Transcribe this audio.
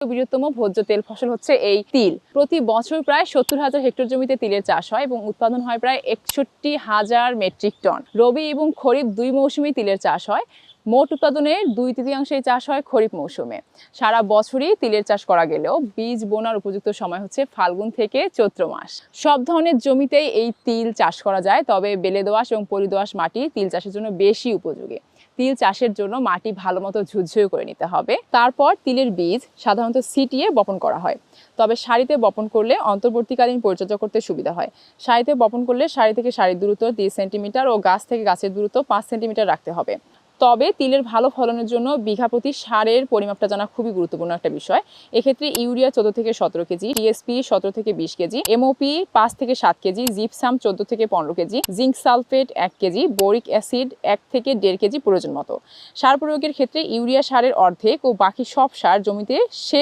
বৃহত্তম ভোজ্য তেল ফসল হচ্ছে এই তিল। প্রতি বছর প্রায় সত্তর হাজার হেক্টর জমিতে তিলের চাষ হয় এবং উৎপাদন হয় প্রায় একষট্টি হাজার মেট্রিক টন। রবি এবং খরিফ দুই মৌসুমেই তিলের চাষ হয়। মোট উৎপাদনের দুই তৃতীয়াংশেই চাষ হয় খরিফ মৌসুমে। সারা বছরই তিলের চাষ করা গেলেও বীজ বোনার উপযুক্ত সময় হচ্ছে ফাল্গুন থেকে চৈত্র মাস। সব ধরনের জমিতেই এই তিল চাষ করা যায়, তবে বেলে দোআঁশ এবং পরিদোআঁশ মাটি তিল চাষের জন্য বেশি উপযোগী। তিল চাষের জন্য মাটি ভালো মতো ঝুরঝুরে করে নিতে হবে। তারপর তিলের বীজ সাধারণত সিটিয়ে বপন করা হয়। তবে সারিতে বপন করলে অন্তর্বর্তীকালীন পরিচর্যা করতে সুবিধা হয়। সারিতে বপন করলে সারি থেকে সারির দূরত্ব তিরিশ সেন্টিমিটার ও গাছ থেকে গাছের দূরত্ব পাঁচ সেন্টিমিটার রাখতে হবে। তবে তিলের ভালো ফলনের জন্য বিঘা প্রতি সারের পরিমাপটা জানা খুবই গুরুত্বপূর্ণ একটা বিষয়। এক্ষেত্রে ইউরিয়া চোদ্দ থেকে সতেরো কেজি টিএসপি সতেরো থেকে বিশ কেজি, এমওপি পাঁচ থেকে সাত কেজি, জিপসাম চোদ্দ থেকে পনেরো কেজি, জিঙ্ক সালফেট এক কেজি, বোরিক অ্যাসিড এক থেকে দেড় কেজি প্রয়োজন মতো। সার প্রয়োগের ক্ষেত্রে ইউরিয়া সারের অর্ধেক ও বাকি সব সার জমিতে শেষ